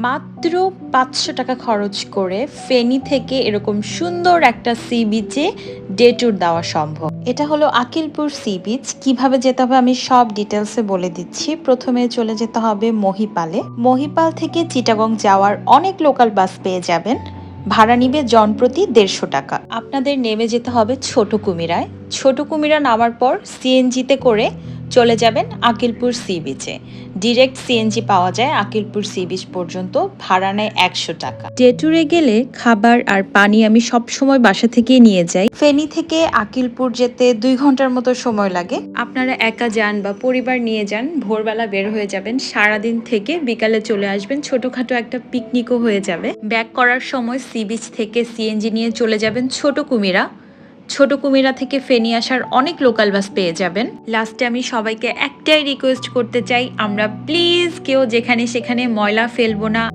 মাত্র পাঁচশো টাকা খরচ করে ফেনী থেকে এরকম সুন্দর একটা সি বিচে ডে ট্যুর দেওয়া সম্ভব। এটা হলো আকিলপুর সি বিচ। কীভাবে যেতে হবে আমি সব ডিটেলসে বলে দিচ্ছি। প্রথমে চলে যেতে হবে মহিপালে। মহিপাল থেকে চিটাগং যাওয়ার অনেক লোকাল বাস পেয়ে যাবেন। ভাড়া নিবে জনপ্রতি দেড়শো টাকা। আপনাদের নেমে যেতে হবে ছোট কুমিরায় ছোট কুমিরা নামার পর সিএনজিতে করে চলে যাবেন আকিলপুর সি বিচে ডিরেক্ট সিএনজি পাওয়া যায় আকিলপুর সি বিচ পর্যন্ত ভাড়া নেয় একশো টাকা। ডে ট্যুরে গেলে খাবার আর পানি আমি সব সময় বাসা থেকেই নিয়ে যাই। ফেনী থেকে আকিলপুর যেতে দুই ঘণ্টার মতো সময় লাগে। আপনারা একা যান বা পরিবার নিয়ে যান ভোরবেলা বের হয়ে যাবেন সারাদিন থেকে বিকালে চলে আসবেন ছোটখাটো একটা পিকনিকও হয়ে যাবে। ব্যাক করার সময় সি বিচ থেকে সিএনজি নিয়ে চলে যাবেন ছোট কুমিরা। ছোট কুমিরা থেকে ফেনি আসার অনেক লোকাল বাস পেয়ে যাবেন। লাস্টে আমি সবাইকে একটাই রিকোয়েস্ট করতে চাই, আমরা প্লিজ কেউ যেখানে সেখানে ময়লা ফেলব না।